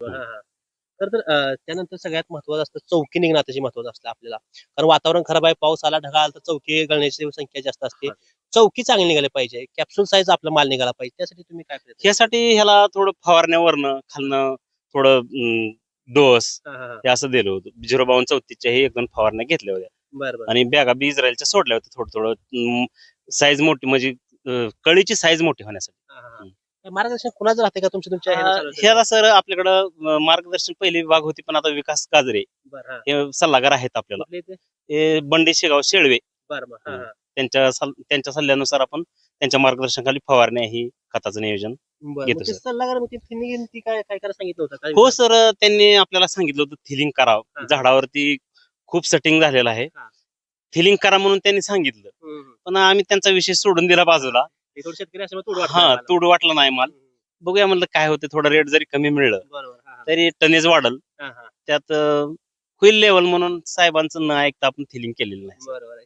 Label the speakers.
Speaker 1: हा, हा. तर तर अं, त्यानंतर सगळ्यात महत्वाचं असतं चौकी निघणं अतिशय महत्वाचं असतं आपल्याला. कारण वातावरण खराब आहे पाऊस आला ढगाळ आला तर चौकी गळण्याची संख्या जास्त असते.
Speaker 2: हा.
Speaker 1: चौकी चांगली निघाली पाहिजे. कॅप्सूल साईज आपला माल निघाला पाहिजे. त्यासाठी तुम्ही काय प्रयत्न
Speaker 2: ह्यासाठी ह्याला थोडं फवारण्यावरनं खालनं थोडं अं, डोस
Speaker 1: हा, हा, हा.
Speaker 2: हे असं दिलं होतं. झिरो बावन चौतीसच्या हे एक दोन फवारण्या घेतल्या होत्या.
Speaker 1: बरं बरं.
Speaker 2: आणि बॅगा बी इस्रायलच्या सोडल्या होत्या थोडं थोडं साईज मोठी म्हणजे अं, कळीची साईज मोठी होण्यासाठी.
Speaker 1: हा, हा, हा. मार्गदर्शन कुणाचं राहते का तुमच्या तुमच्या?
Speaker 2: ह्याला सर आपल्याकडं मार्गदर्शन पहिली विभाग होती पण आता विकास काजरे
Speaker 1: हा.
Speaker 2: सल्लागार आहेत आपल्याला? हे बंडी शेगाव शेळवे. त्यांच्या त्यांच्या सल्ल्यानुसार आपण त्यांच्या मार्गदर्शनाखाली फवारण्या ही खताचं नियोजन घेतो.
Speaker 1: सल्लागार काय काय सांगितलं होतं
Speaker 2: हो सर त्यांनी आपल्याला सांगितलं होतं थिलिंग. करावं झाडावरती खूप सेटिंग झालेलं आहे. थिलिंग करा म्हणून त्यांनी सांगितलं. पण आम्ही त्यांचा विषय सोडून दिला बाजूला
Speaker 1: ते थोडं शेतकरी असल्यामुळे तोड वाटतं
Speaker 2: हा. तूड वाटला नाही माल बघूया म्हणलं काय होते थोडं रेट जरी कमी मिळलं
Speaker 1: बरोबर हा, हा.
Speaker 2: तरी टनेज वाढल
Speaker 1: हा, हा.
Speaker 2: त्यात अं, होईल लेवल म्हणून साहेबांचं न ऐकता आपण थिलिंग केलेलं नाही
Speaker 1: बरोबर आहे